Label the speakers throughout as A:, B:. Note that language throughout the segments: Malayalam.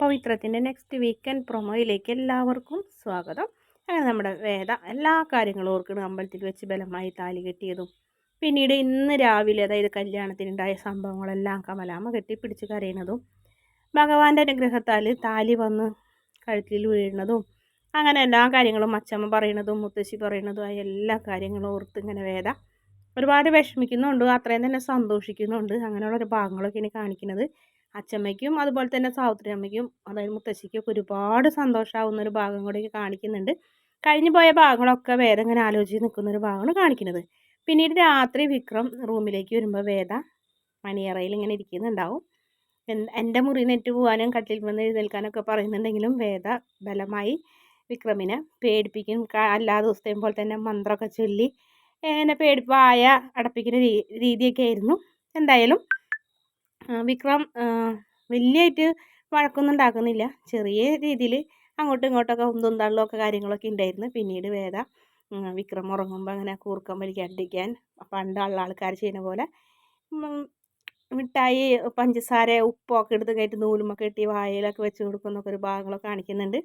A: പവിത്രത്തിന്റെ നെക്സ്റ്റ് വീക്കെൻഡ് പ്രൊമോയിലേക്ക് എല്ലാവർക്കും സ്വാഗതം. അങ്ങനെ നമ്മുടെ വേദ എല്ലാ കാര്യങ്ങളും ഓർക്കണം അമ്പലത്തിൽ വെച്ച് ബലമായി താലി കെട്ടിയതും പിന്നീട് ഇന്ന് രാവിലെ അതായത് കല്യാണത്തിനുണ്ടായ സംഭവങ്ങളെല്ലാം കമലാമ്മ കെട്ടിപ്പിടിച്ച് കരയുന്നതും ഭഗവാന്റെ അനുഗ്രഹത്താൽ താലി വന്ന് കഴുത്തിൽ വീഴുന്നതും അങ്ങനെ എല്ലാ കാര്യങ്ങളും അച്ചമ്മ പറയുന്നതും മുത്തശ്ശി പറയുന്നതും ആയ എല്ലാ കാര്യങ്ങളും ഓർത്ത് ഇങ്ങനെ വേദ ഒരുപാട് വിഷമിക്കുന്നുണ്ട്. അത്രയും തന്നെ സന്തോഷിക്കുന്നുണ്ട്. അങ്ങനെയുള്ള ഒരു ഭാഗങ്ങളൊക്കെ ഇനി കാണിക്കുന്നത്. അച്ചമ്മയ്ക്കും അതുപോലെ തന്നെ സാവിത്രി അമ്മയ്ക്കും അതായത് മുത്തശ്ശിക്കും ഒക്കെ ഒരുപാട് സന്തോഷമാവുന്ന ഒരു ഭാഗം കൂടി കാണിക്കുന്നുണ്ട്. കഴിഞ്ഞു പോയ ഭാഗങ്ങളൊക്കെ വേദ ഇങ്ങനെ ആലോചിച്ച് നിൽക്കുന്ന ഒരു ഭാഗമാണ് കാണിക്കുന്നത്. പിന്നീട് രാത്രി വിക്രം റൂമിലേക്ക് വരുമ്പോൾ വേദ മണിയറയിൽ ഇങ്ങനെ ഇരിക്കുന്നുണ്ടാവും. എന്റെ മുറി നെറ്റ് പോകാനും കട്ടിൽ വന്ന് എഴുന്നേൽക്കാനൊക്കെ പറയുന്നുണ്ടെങ്കിലും വേദ ബലമായി വിക്രമിനെ പേടിപ്പിക്കും. എല്ലാ ദിവസത്തെയും പോലെ തന്നെ മന്ത്രമൊക്കെ ചൊല്ലി എന്നെ പേടിപ്പായ അടപ്പിക്കുന്ന രീതിയൊക്കെ ആയിരുന്നു. എന്തായാലും വിക്രം വലിയായിട്ട് വഴക്കൊന്നും ഉണ്ടാക്കുന്നില്ല. ചെറിയ രീതിയിൽ അങ്ങോട്ടും ഇങ്ങോട്ടൊക്കെ ഒന്നും കാര്യങ്ങളൊക്കെ ഉണ്ടായിരുന്നു. പിന്നീട് വേദ വിക്രം ഉറങ്ങുമ്പോൾ അങ്ങനെ കൂർക്കം വലിക്കാണ്ടിരിക്കാൻ പണ്ടുള്ള ആൾക്കാർ ചെയ്യുന്ന പോലെ മിഠായി പഞ്ചസാര ഉപ്പൊക്കെ എടുത്ത് കയറ്റി നൂലുമൊക്കെ കെട്ടി വായയിലൊക്കെ വെച്ച് കൊടുക്കുന്നൊക്കെ ഒരു ഭാഗങ്ങളൊക്കെ കാണിക്കുന്നുണ്ട്.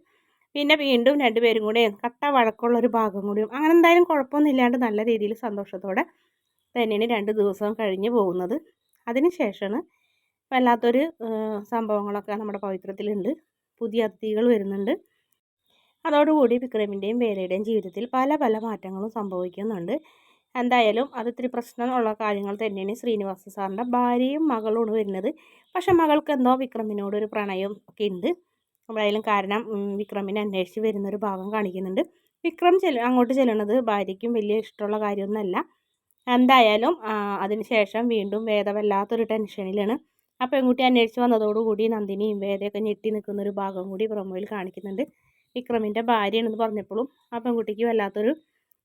A: പിന്നെ വീണ്ടും രണ്ടുപേരും കൂടെ കട്ട വഴക്കമുള്ള ഒരു ഭാഗം കൂടിയും അങ്ങനെ എന്തായാലും കുഴപ്പമൊന്നും ഇല്ലാണ്ട് നല്ല രീതിയിൽ സന്തോഷത്തോടെ തന്നെയാണ് രണ്ട് ദിവസം കഴിഞ്ഞ് പോകുന്നത്. അതിന് ശേഷമാണ് വല്ലാത്തൊരു സംഭവങ്ങളൊക്കെ നമ്മുടെ പവിത്രത്തിലുണ്ട്. പുതിയ അതിഥികൾ വരുന്നുണ്ട്. അതോടുകൂടി വിക്രമിന്റെയും വേലയുടെയും ജീവിതത്തിൽ പല പല മാറ്റങ്ങളും സംഭവിക്കുന്നുണ്ട്. എന്തായാലും അത് ഇത്തിരി പ്രശ്നമുള്ള കാര്യങ്ങൾ തന്നെയാണ് ശ്രീനിവാസ സാറിന്റെ ഭാര്യയും മകളുമാണ് വരുന്നത്. പക്ഷെ മകൾക്ക് എന്തോ വിക്രമിനോട് ഒരു പ്രണയം ഒക്കെ ഉണ്ട്. എന്തായാലും കാരണം വിക്രമിനെ അന്വേഷിച്ച് വരുന്നൊരു ഭാഗം കാണിക്കുന്നുണ്ട്. വിക്രം ചെല്ല അങ്ങോട്ട് ചെല്ലുന്നത് ഭാര്യയ്ക്കും വലിയ ഇഷ്ടമുള്ള കാര്യമൊന്നുമല്ല. എന്തായാലും അതിന് ശേഷം വീണ്ടും വേദവല്ലാത്തൊരു ടെൻഷനിലാണ്. ആ പെൺകുട്ടി അന്വേഷിച്ച് വന്നതോടുകൂടി നന്ദിനിയും വേദയൊക്കെ ഞെട്ടി നിൽക്കുന്ന ഒരു ഭാഗം കൂടി പ്രൊമോയിൽ കാണിക്കുന്നുണ്ട്. വിക്രമിന്റെ ഭാര്യയാണെന്ന് പറഞ്ഞപ്പോഴും ആ പെൺകുട്ടിക്ക് വല്ലാത്തൊരു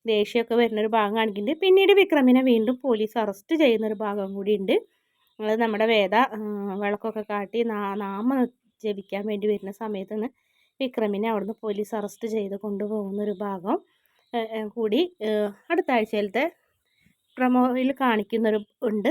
A: ദേഷ്യമൊക്കെ വരുന്നൊരു ഭാഗം കാണിക്കുന്നുണ്ട്. പിന്നീട് വിക്രമിനെ വീണ്ടും പോലീസ് അറസ്റ്റ് ചെയ്യുന്ന ഒരു ഭാഗം കൂടി ഉണ്ട്. അത് നമ്മുടെ വേദ വിളക്കൊക്കെ കാട്ടി നാമ ജപിക്കാൻ വേണ്ടി വരുന്ന സമയത്താണ് വിക്രമിനെ അവിടുന്ന് പോലീസ് അറസ്റ്റ് ചെയ്ത് കൊണ്ടുപോകുന്ന ഒരു ഭാഗം കൂടി അടുത്ത ആഴ്ചയിലത്തെ പ്രമോയിൽ കാണിക്കുന്നൊരു ഉണ്ട്.